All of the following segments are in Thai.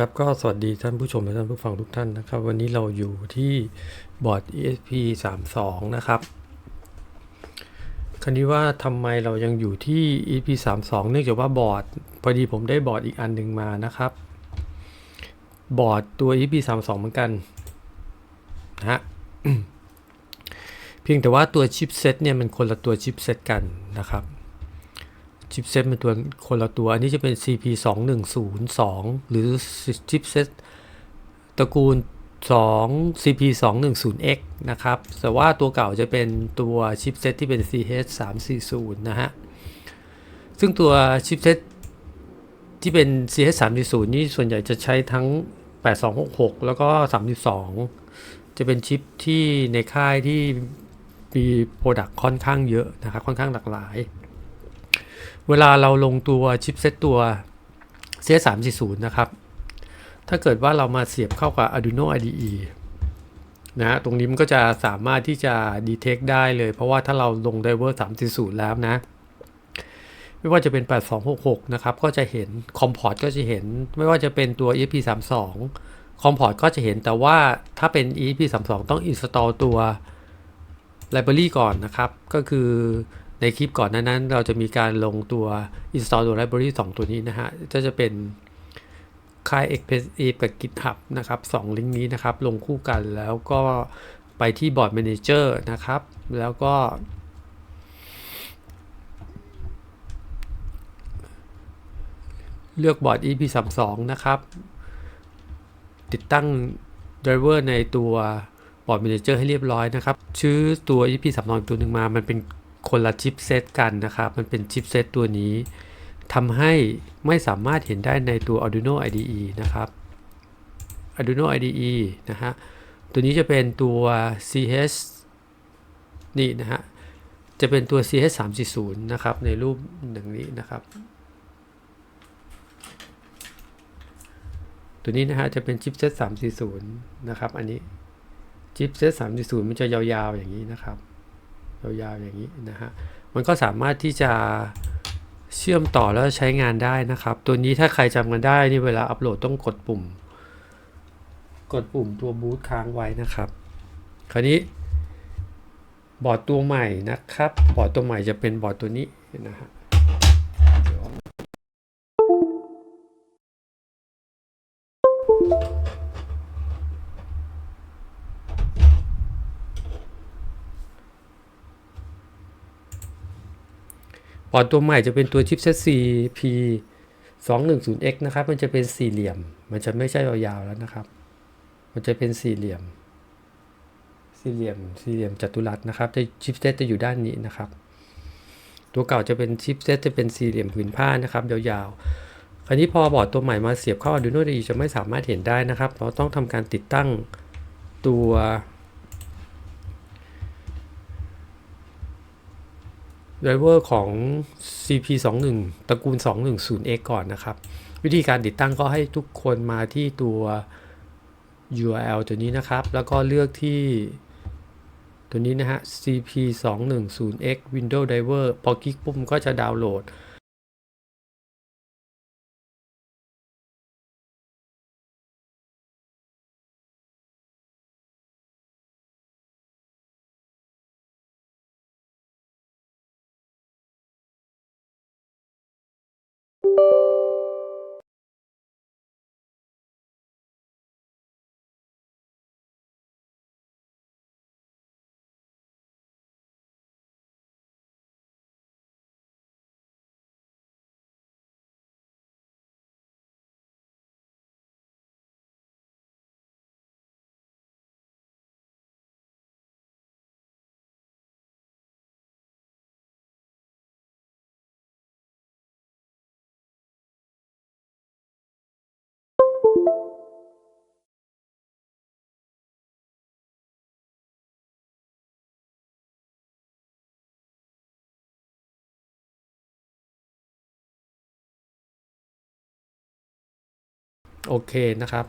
ครับก็สวัสดีท่านผู้ชมและท่านผู้ฟังทุกท่านนะครับ วันนี้เราอยู่ที่บอร์ด ESP 32นะครับคราวนี้ว่าทำไมเรายังอยู่ที่ ESP32 เนื่องจากว่าบอร์ดพอดีผมได้บอร์ดอีกอันหนึ่งมานะครับ บอร์ดตัว ESP32 เหมือนกันนะฮะเพียงแต่ว่าตัวชิปเซตเนี่ยมันคนละตัวชิปเซตกันนะครับ ชิปเซตเป็นตัวคนละตัว อันนี้จะเป็น CP 2 1 0 2หรือชิปเซตตระกูล 2 CP 2 1 0 X นะครับ แต่ว่าตัวเก่าจะเป็นตัวชิปเซตที่เป็น CH 3 4 0นะฮะ ซึ่งตัวชิปเซตที่เป็น CH 3 4 0นี่ส่วนใหญ่จะใช้ทั้ง 8266 แล้วก็ 32 จะเป็นชิปที่ในค่ายที่มีโปรดักต์ค่อนข้างเยอะนะครับ ค่อนข้างหลากหลาย เวลาเราลงตัวชิปเซตตัว CS340 นะครับ ถ้าเกิดว่าเรามาเสียบเข้ากับ Arduino IDE นะฮะตรงนี้มันก็จะสามารถที่จะ detect ได้เลย เพราะว่าถ้าเราลง driver 340 แล้วนะ ไม่ว่าจะเป็น 8266 นะครับ ก็จะเห็น com port ก็จะเห็น ไม่ว่าจะเป็นตัว ESP32 com port ก็จะเห็นแต่ว่าถ้าเป็น ESP32 ต้อง install ตัว library ก่อนนะครับ ก็คือ ในคลิปก่อนนานั้นเราจะมีการลงตัว install ตัว library 2 ตัวนี้นะฮะก็จะเป็นค่าย Express A กับ GitHub นะครับ2ลิงก์นี้นะครับ ลงคู่กันแล้วก็ไปที่ Board Manager นะครับ แล้วก็ เลือกบอร์ด EP32 นะครับ ติดตั้ง driver ในตัวบอร์ด Manager ให้เรียบร้อยนะครับ ชื่อตัว EP32 ตัวหนึ่งมามันเป็น คนละชิปเซตกันนะครับ มันเป็นชิปเซตตัวนี้ทำให้ไม่สามารถเห็นได้ในตัว Arduino IDE นะครับ Arduino IDE นะฮะ ตัวนี้จะเป็นตัว CH นี่นะฮะ จะเป็นตัว CH 3 4 0นะครับ ในรูปอย่างนี้นะครับ ตัวนี้นะฮะ จะเป็นชิปเซต340 นะครับ อันนี้ ชิปเซต340 มันจะยาวๆอย่างนี้นะครับ ยาวๆอย่างนี้นะฮะมันก็สามารถที่จะเชื่อมต่อแล้วใช้งานได้นะครับ ตัวนี้ถ้าใครจำกันได้นี่เวลาอัปโหลดต้องกดปุ่ม กดปุ่มตัวบูตค้างไว้นะครับ คราวนี้บอร์ดตัวใหม่นะครับ บอร์ดตัวใหม่จะเป็นบอร์ดตัวนี้นะฮะ บอร์ดตัวใหม่จะเป็นตัวชิปเซต CP 210X นะครับ มันจะเป็นสี่เหลี่ยม มันจะไม่ใช่ยาวๆแล้วนะครับ มันจะเป็นสี่เหลี่ยม สี่เหลี่ยม สี่เหลี่ยมจัตุรัสนะครับ จะชิปเซตจะอยู่ด้านนี้นะครับ ตัวเก่าจะเป็นชิปเซตจะเป็นสี่เหลี่ยมผืนผ้านะครับ ยาวๆ คราวนี้พอบอร์ดตัวใหม่มาเสียบเข้า Arduino IDE จะไม่สามารถเห็นได้นะครับ เราต้องทำการติดตั้งตัว ไดเวอร์ของ CP21 ตระกูล 210X ก่อนนะครับ วิธีการติดตั้งก็ให้ทุกคนมาที่ตัว URL ตัวนี้นะครับ แล้วก็เลือกที่ตัวนี้นะฮะ CP210X Windows Driver พอคลิกปุ๊บก็จะดาวน์โหลด โอเคนะครับ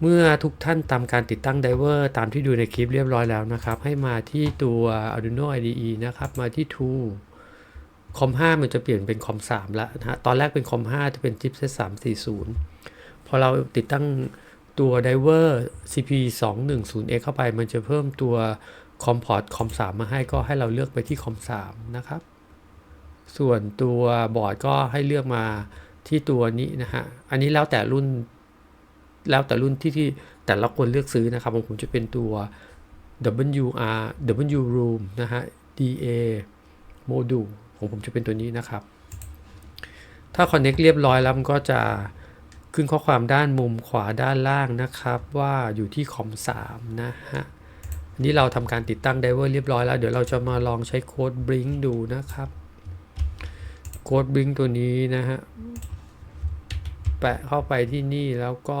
เมื่อทุกท่านทำการติดตั้งไดเวอร์ตามที่ดูในคลิปเรียบร้อยแล้วนะครับ ให้มาที่ตัว Arduino IDE นะครับ มาที่ Tool คอม5มันจะเปลี่ยนเป็นคอม3แล้วนะฮะ ตอนแรกเป็นคอม5จะเป็นชิปเซต340 พอเราติดตั้งตัว Diver cp 2 1 0 x เข้าไป มันจะเพิ่มตัว com port com 3มาให้ก็ให้เราเลือกไปที่ com 3นะครับ ส่วนตัวบอร์ดก็ให้เลือกมาที่ตัวนี้นะฮะ อันนี้แล้วแต่รุ่น แล้วแต่รุ่นที่ที่แต่ละคนเลือกซื้อนะครับของผมจะเป็นตัว WR W room นะฮะ DA module ของผมจะเป็นตัวนี้นะครับ ถ้า connect เรียบร้อยแล้วมันก็จะ ขึ้นข้อความด้านมุมขวาด้านล่างนะครับ ว่าอยู่ที่คอม3นะฮะอันนี้เราทำการติดตั้งไดเวอร์เรียบร้อยแล้ว เดี๋ยวเราจะมาลองใช้โค้ด Blink ดูนะครับโค้ด Blink ตัวนี้นะฮะแปะเข้าไปที่นี่แล้วก็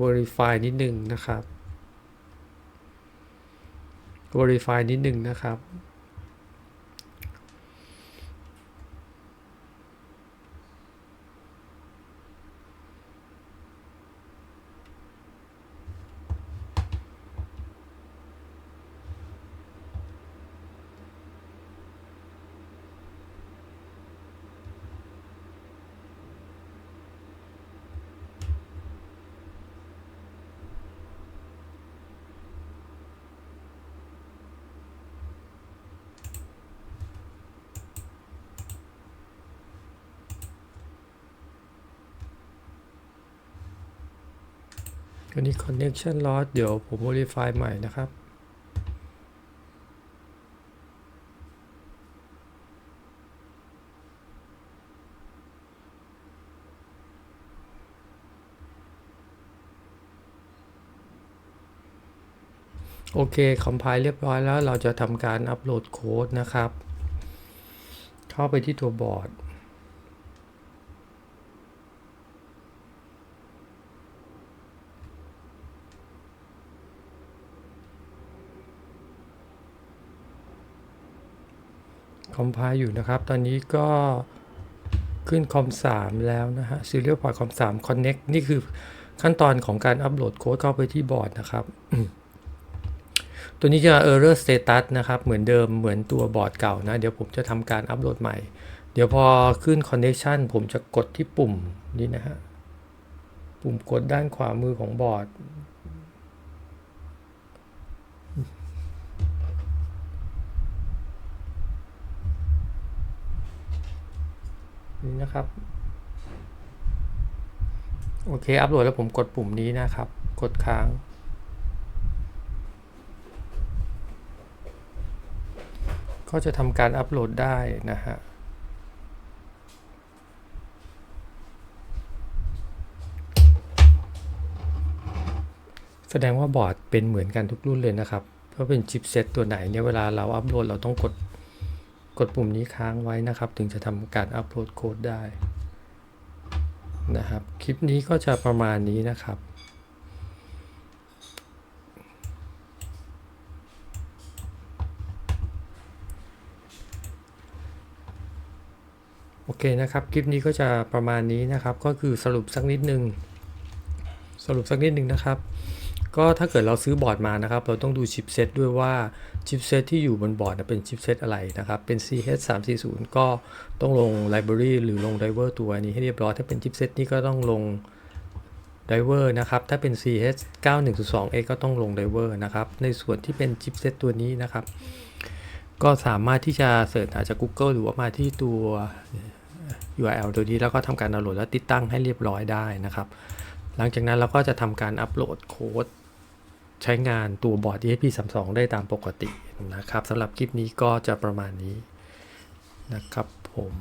verify นิดหนึ่งนะครับ verify นิดหนึ่งนะครับ อันนี้ connection loss เดี๋ยวผม verify ใหม่นะครับ โอเค compile เรียบร้อยแล้วเราจะทำการอัปโหลดโค้ดนะครับ เข้าไปที่ตัวบอร์ด คอมไพล์อยู่นะครับ ตอนนี้ก็ขึ้นคอม3แล้วนะฮะ Serial Port คอม3 Connect นี่คือขั้นตอนของการอัปโหลดโค้ดเข้าไปที่บอร์ดนะครับ ตัวนี้จะ Error Status นะครับ เหมือนเดิมเหมือนตัวบอร์ดเก่านะ เดี๋ยวผมจะทำการอัปโหลดใหม่ เดี๋ยวพอขึ้น Connection ผมจะกดที่ปุ่มนี้นะฮะ ปุ่มกดด้านขวามือของบอร์ด นะครับ โอเค อัปโหลดแล้วผมกดปุ่มนี้นะครับ กดค้าง ก็จะทำการอัปโหลดได้นะฮะแสดงว่าบอร์ดเป็นเหมือนกันทุกรุ่นเลยนะครับ เพราะเป็นชิปเซตตัวไหนเนี่ยเวลาเราอัปโหลดเราต้องกด กดปุ่มนี้ค้างไว้นะครับ ถึงจะทำการอัปโหลดโค้ดได้นะครับ คลิปนี้ก็จะประมาณนี้นะครับโอเคนะครับ คลิปนี้ก็จะประมาณนี้นะครับ ก็คือสรุปสักนิดนึง สรุปสักนิดนึงนะครับ ก็ถ้าเกิดเราซื้อบอร์ดมานะครับ เราต้องดูชิปเซตด้วยว่าชิปเซตที่อยู่บนบอร์ดเป็นชิปเซตอะไรนะครับ เป็น CH340 ก็ต้องลง Library หรือลง Driver ตัวนี้ให้เรียบร้อย ถ้าเป็นชิปเซตนี้ก็ต้องลง Driver นะครับ ถ้าเป็น CH9102X ก็ต้องลง Driver นะครับ ในส่วนที่เป็นชิปเซตตัวนี้นะครับ ก็สามารถที่จะเสิร์ชหาจาก Google หรือว่ามาที่ตัว URL ตัวนี้แล้วก็ทำการดาวน์โหลดและติดตั้งให้เรียบร้อยได้นะครับ หลังจากนั้นเราก็จะทำการอัปโหลดโค้ด ใช้งานตัวบอร์ด ESP32 ได้ตามปกตินะครับสำหรับคลิปนี้ก็จะประมาณนี้นะครับผม